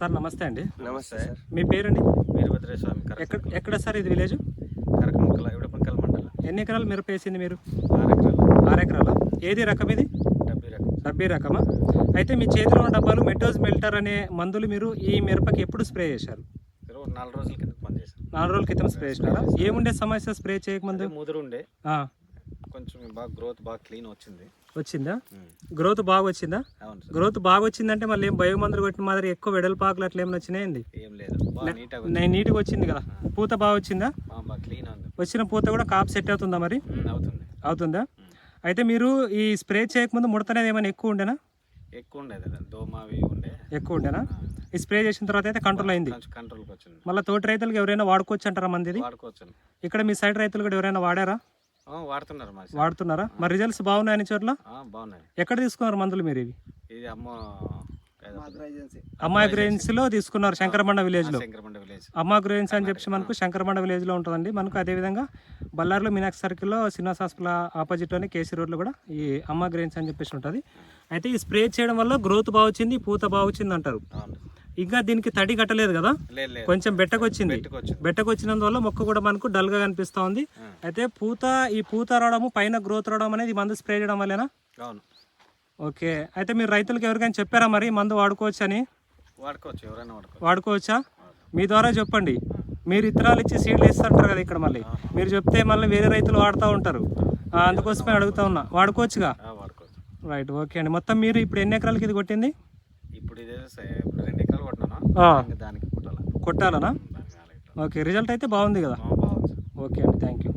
Sir నమస్తే అండి. నమస్తే సార్. మీ పేరండి? వీరభద్ర స్వామి ఎక్కడ ఎక్కడ సార్ ఇది విలేజ్? కరకముక్కల ఇవిడపంకల మండలం. ఎన్ని ఎకరాలు మిరప వేసింది మీరు? ఆరు ఎకరాలు ఆరు ఎకరాలు? ఏది రకం ఇది? డెబ్బై రకం. డబ్బీ రకమా? అయితే మీ చేతిలో ఉన్న డబ్బాలు మెటోజ్ మెల్టర్ అనే మందులు మీరు ఈ మిరపకి ఎప్పుడు స్ప్రే చేశారు? నాలుగు రోజుల పనిచేసాను నాలుగు రోజుల క్రితం స్ప్రే చేసినారా ఏముండే సమస్య స్ప్రే చేయకముందు? ముదురు ఉండే కొంచెం బాగా గ్రోత్ బాగా క్లీన్ వచ్చింది. వచ్చిందా. గ్రోత్ బాగా వచ్చిందా? గ్రోత్ బాగా వచ్చిందంటే మళ్ళీ ఏం బయో మందులు కొట్టిన మాదిరి ఎక్కువ వెడల్పాకులు అట్లా ఏమైనా వచ్చినాయండి? ఏం లేదు. నేను నీట్గా వచ్చింది. కదా? పూత బాగా వచ్చిందా? క్లీన్ వచ్చిన పూత కూడా కాపు సెట్ అవుతుందా మరి? అవుతుంది. అవుతుందా? అయితే మీరు ఈ స్ప్రే చేయకముందు ముడత అనేది ఏమైనా ఎక్కువ ఉండేనా? ఎక్కువ ఉండేది ఉండే. ఎక్కువ ఉండేనా? ఈ స్ప్రే చేసిన తర్వాత అయితే కంట్రోల్ అయింది. కొంచెం కంట్రోల్కి వచ్చింది. మళ్ళీ తోటి రైతులకు ఎవరైనా వాడుకోవచ్చు అంటారా మంది వాడుకోవచ్చు ఇక్కడ మీ సైడ్ రైతులు కూడా ఎవరైనా వాడారా? వాడుతున్నారు. వాడుతున్నారా? మరి రిజల్ట్స్ బాగున్నాయని చోట్ల? ఆ, బాగున్నాయి. ఎక్కడ తీసుకున్నారు మందులు మీరు ఇవి? ఇది అమ్మ గ్రెయిన్స్లో తీసుకున్నారు శంకరమండ విలేజ్లో శంకరమండ విలేజ్. అమ్మా గ్రెయిన్స్ అని చెప్పి మనకు శంకరమండ విలేజ్లో ఉంటుందండి. మనకు అదేవిధంగా బళ్ళారిలో మీనాక్షి సర్కిల్లో శ్రీనివాస్ హాస్పిటల్ ఆపోజిట్లోని కేసీ రోడ్లో కూడా ఈ అమ్మా గ్రెయిన్స్ అని చెప్పేసి ఉంటుంది. అయితే ఈ స్ప్రే చేయడం వల్ల గ్రోత్ బాగా వచ్చింది పూత బాగా వచ్చింది అంటారు. ఇంకా దీనికి తడి కట్టలేదు కదా? కొంచెం బెట్టకొచ్చింది. పెట్టుకోవచ్చు బెట్టకొచ్చినందువల్ల మొక్క కూడా మనకు డల్గా కనిపిస్తా ఉంది. అయితే పూత ఈ పూత రావడము పైన గ్రోత్ రావడం అనేది మందు స్ప్రే చేయడం వల్లేనా? ఓకే. అయితే మీరు రైతులకు ఎవరికైనా చెప్పారా మరి మందు వాడుకోవచ్చు అని? వాడుకోవచ్చు ఎవరైనా వాడుకోవచ్చు. వాడుకోవచ్చా? మీ ద్వారా చెప్పండి. మీరు ఇత్తనాలు ఇచ్చి సీడ్లు ఇస్తుంటారు కదా ఇక్కడ మళ్ళీ. మీరు చెప్తే మళ్ళీ వేరే రైతులు వాడుతూ ఉంటారు. అందుకోసమే అడుగుతా ఉన్నా. వాడుకోవచ్చుగా? రైట్ ఓకే అండి. మొత్తం మీరు ఇప్పుడు ఎన్ని ఎకరాలకి ఇది కొట్టింది? ఇప్పుడు ఇదే ఇప్పుడు రెండు ఎకరాలు కొట్టినాను? దానికి కుట్టాల? కొట్టాలనా. ఓకే రిజల్ట్ అయితే బాగుంది కదా? ఓకే అండి థ్యాంక్ యూ.